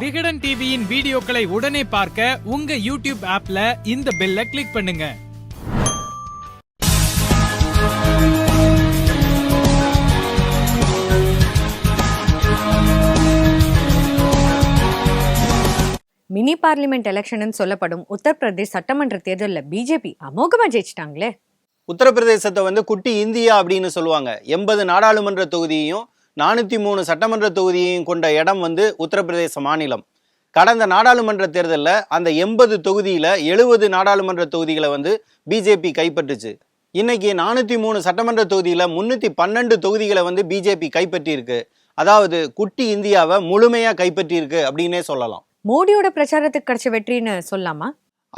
விகடன் டிவியின் வீடியோக்களை உடனே பார்க்க உங்க யூடியூப் ஆப்ல இந்த பெல்ல கிளிக் பண்ணுங்க. மினி பார்லிமெண்ட் எலெக்ஷன் சொல்லப்படும் உத்தரப்பிரதேஷ் சட்டமன்ற தேர்தலில் பிஜேபி அமோகமா ஜெயிச்சிட்டாங்களே. உத்தரப்பிரதேசத்தை வந்து குட்டி இந்தியா அப்படின்னு சொல்லுவாங்க. எண்பது நாடாளுமன்ற தொகுதியையும் நானூற்றி மூணு சட்டமன்ற தொகுதியையும் கொண்ட இடம் வந்து உத்தரப்பிரதேச மாநிலம். கடந்த நாடாளுமன்ற தேர்தலில் அந்த எண்பது தொகுதியில் எழுபது நாடாளுமன்ற தொகுதிகளை வந்து பிஜேபி கைப்பற்றுச்சு. இன்னைக்கு நானூற்றி மூணு சட்டமன்ற தொகுதியில் முந்நூற்றி பன்னெண்டு தொகுதிகளை வந்து பிஜேபி கைப்பற்றியிருக்கு. அதாவது குட்டி இந்தியாவை முழுமையாக கைப்பற்றியிருக்கு அப்படின்னே சொல்லலாம். மோடியோட பிரச்சாரத்துக்கு கிடைச்ச வெற்றின்னு சொல்லலாமா?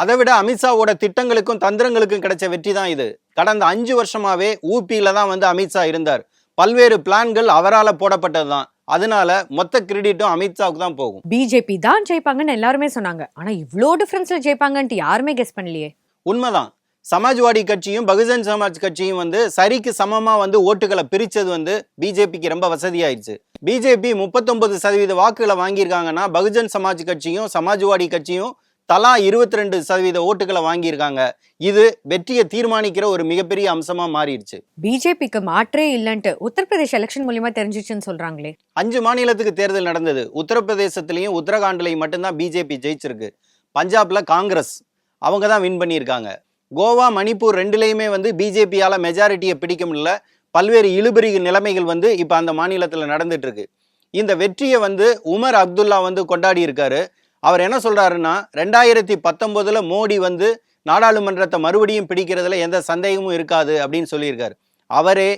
அதை விட அமித்ஷாவோட திட்டங்களுக்கும் தந்திரங்களுக்கும் கிடைச்ச வெற்றி தான் இது. கடந்த அஞ்சு வருஷமாவே ஊபியில தான் வந்து அமித்ஷா இருந்தார். பல்வேறு பிளான்கள் அவரால் போடப்பட்டது தான் அதனால மொத்த கிரெடிட்டும் அமித்ஷாவுக்கு தான் போகும். பிஜேபி தான் ஜெயிப்பாங்கன்னு எல்லாருமே சொன்னாங்க. ஆனா இவ்ளோ டிஃபரன்ஸ்ல ஜெயிப்பாங்கன்ட்டு யாருமே கெஸ் பண்ணலையே. உண்மைதான். சமாஜ்வாடி கட்சியும் பகுஜன் சமாஜ் கட்சியும் வந்து சரிக்கு சமமா வந்து ஓட்டுகளை பிரிச்சது வந்து பிஜேபிக்கு ரொம்ப வசதியாயிருச்சு. பிஜேபி முப்பத்தொன்பது சதவீத வாக்குகளை வாங்கியிருக்காங்கன்னா பகுஜன் சமாஜ் கட்சியும் சமாஜ்வாடி கட்சியும் தலா இருபத்தி ரெண்டு சதவீத ஓட்டுகளை வாங்கியிருக்காங்க. இது வெற்றியை தீர்மானிக்கிற ஒரு மிகப்பெரிய அம்சமா மாறிடுச்சு. பிஜேபிக்கு மாற்றே இல்லைன்ட்டு உத்தரப்பிரதேஷ் எலெக்ஷன் மூலியமா தெரிஞ்சிச்சுன்னு சொல்றாங்களே. அஞ்சு மாநிலத்துக்கு தேர்தல் நடந்தது. உத்தரப்பிரதேசத்திலையும் உத்தரகாண்ட்லையும் மட்டும்தான் பிஜேபி ஜெயிச்சிருக்கு. பஞ்சாப்ல காங்கிரஸ் அவங்க தான் வின் பண்ணியிருக்காங்க. கோவா மணிப்பூர் ரெண்டுலேயுமே வந்து பிஜேபியால மெஜாரிட்டியை பிடிக்க முடியல. பல்வேறு இழுபறி நிலைமைகள் வந்து இப்போ அந்த மாநிலத்தில் நடந்துட்டு இருக்கு. இந்த வெற்றியை வந்து உமர் அப்துல்லா வந்து கொண்டாடி இருக்காரு அவர் என்ன சொல்றாருன்னா ரெண்டாயிரத்தி பத்தொன்பதுல மோடி வந்து நாடாளுமன்றத்தை மறுபடியும் பிடிக்கிறதுல எந்த சந்தேகமும் இருக்காது அப்படின்னு சொல்லியிருக்காரு. அவரே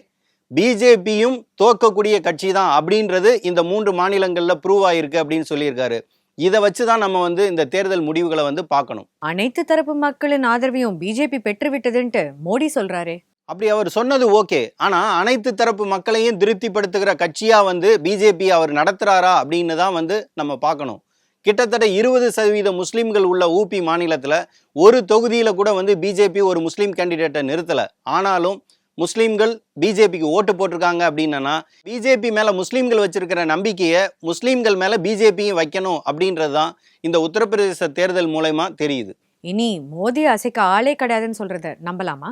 பிஜேபியும் தோக்கக்கூடிய கட்சி தான் அப்படின்றது இந்த மூன்று மாநிலங்களில் ப்ரூவ் ஆயிருக்கு அப்படின்னு சொல்லியிருக்காரு. இதை வச்சு தான் நம்ம வந்து இந்த தேர்தல் முடிவுகளை வந்து பார்க்கணும். அனைத்து தரப்பு மக்களின் ஆதரவையும் பிஜேபி பெற்று விட்டதுன்ட்டு மோடி சொல்றாரே. அப்படி அவர் சொன்னது ஓகே. ஆனா அனைத்து தரப்பு மக்களையும் திருப்திப்படுத்துகிற கட்சியா வந்து பிஜேபி அவர் நடத்துறாரா அப்படின்னு தான் வந்து நம்ம பார்க்கணும். கிட்டத்தட்ட இருபது சதவீத முஸ்லீம்கள் உள்ள ஊபி மாநிலத்தில் ஒரு தொகுதியில் கூட வந்து பிஜேபி ஒரு முஸ்லீம் கேண்டிடேட்டை நிறுத்தலை. ஆனாலும் முஸ்லீம்கள் பிஜேபிக்கு ஓட்டு போட்டிருக்காங்க அப்படின்னா பிஜேபி மேலே முஸ்லீம்கள் வச்சிருக்கிற நம்பிக்கையை முஸ்லீம்கள் மேலே பிஜேபியும் வைக்கணும் அப்படின்றது தான் இந்த உத்தரப்பிரதேச தேர்தல் மூலயமா தெரியுது. இனி மோதி அசைக்க ஆளே கிடையாதுன்னு சொல்றத நம்பலாமா?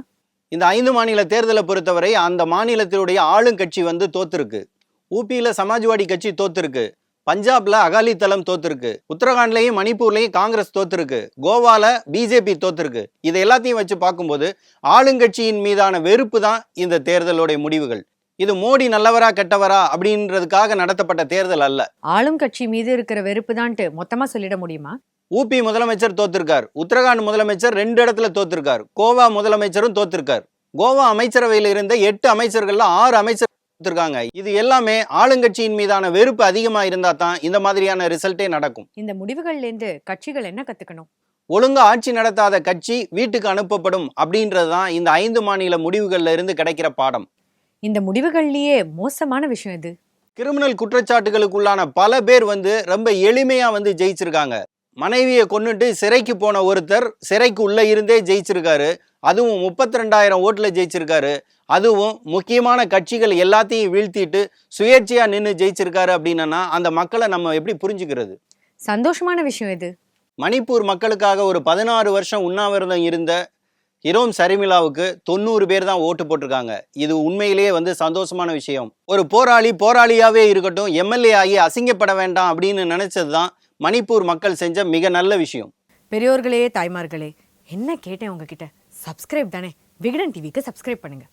இந்த ஐந்து மாநில தேர்தலை பொறுத்தவரை அந்த மாநிலத்தினுடைய ஆளுங்கட்சி வந்து தோத்துருக்கு. ஊபியில் சமாஜ்வாடி கட்சி தோத்துருக்கு. பஞ்சாப்ல அகாலிதளம் தோத்துருக்கு. உத்தரகாண்ட்லயும் மணிப்பூர்லயும் காங்கிரஸ் தோத்துருக்கு. கோவால பிஜேபி தோத்துருக்கு. இதை எல்லாத்தையும் வச்சு பார்க்கும்போது ஆளுங்கட்சியின் மீதான வெறுப்பு தான் இந்த தேர்தலுடைய முடிவுகள். இது மோடி நல்லவரா கெட்டவரா அப்படின்றதுக்காக நடத்தப்பட்ட தேர்தல் அல்ல. ஆளும் கட்சி மீது இருக்கிற வெறுப்பு தான்ட்டு மொத்தமா சொல்லிட முடியுமா? ஊபி முதலமைச்சர் தோத்திருக்கார். உத்தரகாண்ட் முதலமைச்சர் ரெண்டு இடத்துல தோத்திருக்கார். கோவா முதலமைச்சரும் தோத்திருக்கார். கோவா அமைச்சரவையில் இருந்த எட்டு அமைச்சர்கள்ல ஆறு அமைச்சர் தோத்திருக்காங்க இது எல்லாமே ஆளுங்கட்சியின் மீதான வெறுப்பு அதிகமா இருந்தா தான் இந்த மாதிரியான ரிசல்ட்டே நடக்கும். இந்த முடிவுகள்ல இருந்து கட்சிகள் என்ன கத்துக்கணும்? ஒழுங்கா ஆட்சி நடத்தாத கட்சி வீட்டுக்கு அனுப்பப்படும் அப்படின்றது தான் இந்த ஐந்து மாநில முடிவுகள்ல இருந்து கிடைக்கிற பாடம். இந்த முடிவுகள்லயே மோசமான விஷயம் இது கிரிமினல் குற்றச்சாட்டுகளுக்குள்ளான பல பேர் வந்து ரொம்ப எளிமையா வந்து ஜெயிச்சிருக்காங்க. மனைவியை கொன்னுட்டு சிறைக்கு போன ஒருத்தர் சிறைக்கு உள்ள இருந்தே ஜெயிச்சிருக்காரு. அதுவும் முப்பத்தி ரெண்டாயிரம் ஓட்டுல ஜெயிச்சிருக்காரு. அதுவும் முக்கியமான கட்சிகள் எல்லாத்தையும் வீழ்த்திட்டு சுயேட்சையா நின்று ஜெயிச்சிருக்காரு அப்படின்னா அந்த மக்களை நம்ம எப்படி புரிஞ்சுக்கிறது? சந்தோஷமான விஷயம் இது. மணிப்பூர் மக்களுக்காக ஒரு பதினாறு வருஷம் உண்ணாவிரதம் இருந்த இரோம் சரிமிலாவுக்கு தொண்ணூறு பேர் தான் ஓட்டு போட்டிருக்காங்க. இது உண்மையிலேயே வந்து சந்தோஷமான விஷயம். ஒரு போராளி போராளியாவே இருக்கட்டும் எம்எல்ஏ ஆகி அசிங்கப்பட வேண்டாம் அப்படின்னு நினைச்சது தான் மணிப்பூர் மக்கள் செஞ்ச மிக நல்ல விஷயம். பெரியோர்களே தாய்மார்களே என்ன கேட்டேன் உங்ககிட்ட? சப்ஸ்கிரைப் தானே? விகடன் டிவிக்கு சப்ஸ்கிரைப் பண்ணுங்க.